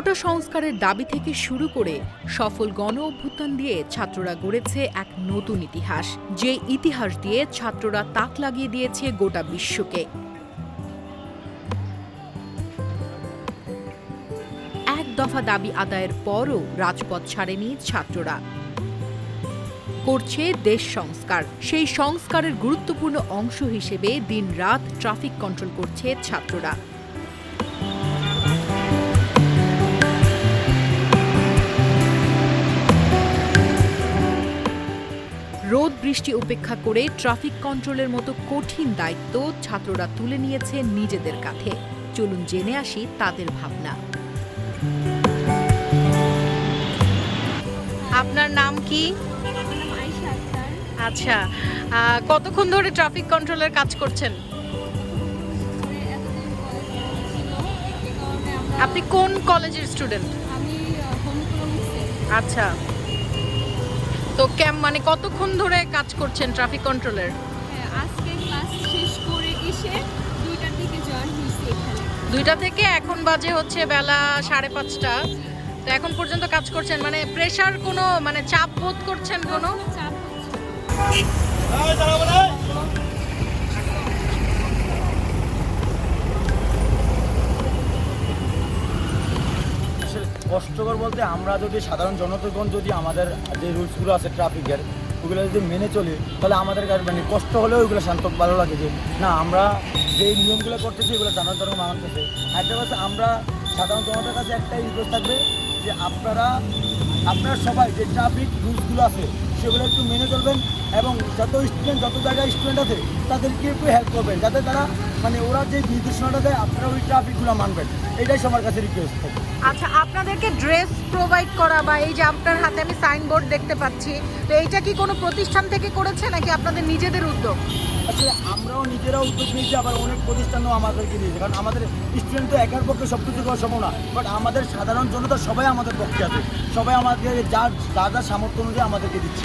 কোটা সংস্কারের দাবি থেকে শুরু করে সফল গণ অভ্যুত্থান দিয়ে ছাত্ররা গড়েছে এক নতুন ইতিহাস, যে ইতিহাস দিয়ে ছাত্ররা তাক লাগিয়ে দিয়েছে গোটা বিশ্বকে। এক দফা দাবি আদায়ের পরও রাজপথ ছাড়েনি ছাত্ররা। করছে দেশ সংস্কার, সেই সংস্কারের গুরুত্বপূর্ণ অংশ হিসেবে দিনরাত ট্রাফিক কন্ট্রোল করছে ছাত্ররা। রোদ বৃষ্টি উপেক্ষা করে ট্রাফিক কন্ট্রোলের মতো কঠিন দায়িত্ব ছাত্ররা তুলে নিয়েছে নিজেদের কাঁধে। চলুন জেনে আসি তাদের ভাবনা। আপনার নাম কি? আচ্ছা কতক্ষণ ধরে ট্রাফিক কন্ট্রোলের কাজ করছেন? আপনি কোন কলেজের স্টুডেন্ট আচ্ছা। তো ক্যাম মানে কতক্ষণ ধরে কাজ করছেন ট্রাফিক কন্ট্রোলের হ্যাঁ আজকে ক্লাস শেষ করে এসে দুইটার দিকে জয়েন হয়েছি এখানে। দুইটা থেকে এখন বাজে হচ্ছে বেলা সাড়ে পাঁচটা। তো এখন পর্যন্ত কাজ করছেন মানে প্রেশার কোনো মানে চাপ বোধ করছেন কোনো? কোনো চাপ হচ্ছে না। আসলে কষ্টকর বলতে আমরা যদি সাধারণ জনতাগণ যদি আমাদের যে রুলসগুলো আছে ট্রাফিকের, ওগুলো যদি মেনে চলি, তাহলে আমাদের কাছে মানে কষ্ট হলেও ওইগুলো শান্ত ভালো লাগে যে, না, আমরা যে নিয়মগুলো করতেছি, এগুলো সাধারণ জনগণ মানতেছে একটা কথা, আমরা সাধারণ জনতার কাছে একটাই রিকোয়েস্ট থাকবে যে আপনারা আপনারা সবাই যে ট্রাফিক রুলসগুলো আছে সেগুলো একটু মেনে চলবেন এবং যত স্টুডেন্ট যত জায়গায় স্টুডেন্ট আছে তাদেরকে একটু হেল্প করবেন যাতে তারা মানে ওরা যে নির্দেশনাটা দেয় আপনারা ওই ট্রাফিকগুলো মানবেন। এটাই সবার কাছে রিকোয়েস্ট থাকবে আচ্ছা আপনাদেরকে ড্রেস প্রোভাইড করা বা এই যে আপনার হাতে আমি সাইনবোর্ড দেখতে পাচ্ছি তো এইটা কি কোনো প্রতিষ্ঠান থেকে করেছে নাকি আপনাদের নিজেদের উদ্যোগ? আসলে আমরাও নিজেরাও উদ্যোগ নিয়েছি আবার অনেক প্রতিষ্ঠানও আমাদেরকে দিয়েছে কারণ আমাদের স্টুডেন্ট তো একার পক্ষে সব কিছু করা সম্ভব না বাট আমাদের সাধারণ জনতা সবাই আমাদের পক্ষে আছে সবাই আমাদের যার যা যা সামর্থ্য অনুযায়ী আমাদেরকে দিচ্ছে।